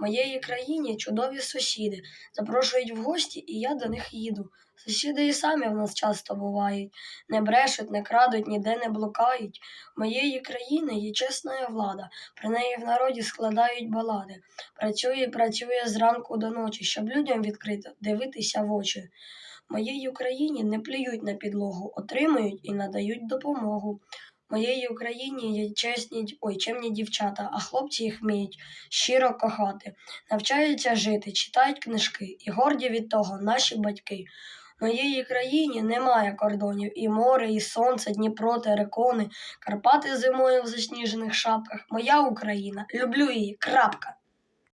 Моєї країні чудові сусіди запрошують в гості, і я до них їду. Сусіди і самі в нас часто бувають, не брешуть, не крадуть, ніде не блукають. Моєї країни є чесна влада, про неї в народі складають балади. Працює, працює зранку до ночі, щоб людям відкрито дивитися в очі. В моїй Україні не плюють на підлогу, отримують і надають допомогу. Моєї Україні є чесні, ой, чемні дівчата, а хлопці їх вміють щиро кохати, навчаються жити, читають книжки, і горді від того наші батьки. Моєї країні немає кордонів, і море, і сонце, Дніпро, терекони, Карпати зимою в засніжених шапках. Моя Україна, люблю її, крапка.